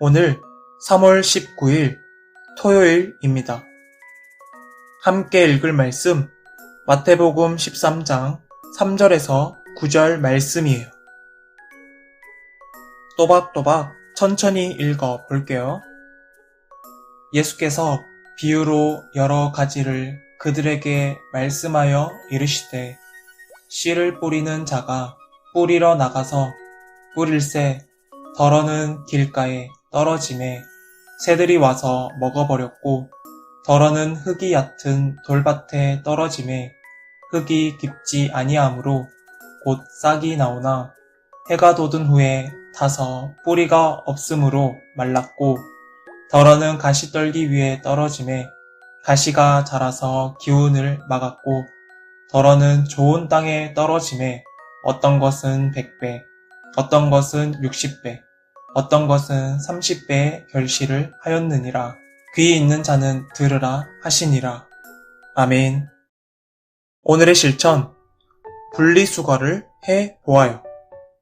오늘 3월 19일 토요일입니다. 함께 읽을 말씀 마태복음 13장 3절에서 9절 말씀이에요. 또박또박 천천히 읽어 볼게요. 예수께서 비유로 여러 가지를 그들에게 말씀하여 이르시되 씨를 뿌리는 자가 뿌리러 나가서 뿌릴새 덜어는 길가에 떨어짐에 새들이 와서 먹어버렸고 덜어는 흙이 얕은 돌밭에 떨어짐에 흙이 깊지 아니하므로 곧 싹이 나오나 해가 돋은 후에 타서 뿌리가 없으므로 말랐고 덜어는 가시 떨기 위에 떨어짐에 가시가 자라서 기운을 막았고 덜어는 좋은 땅에 떨어짐에 어떤 것은 100배, 어떤 것은 60배, 어떤 것은 30배의 결실을 하였느니라. 귀 있는 자는 들으라 하시니라. 아멘. 오늘의 실천. 분리수거를 해 보아요.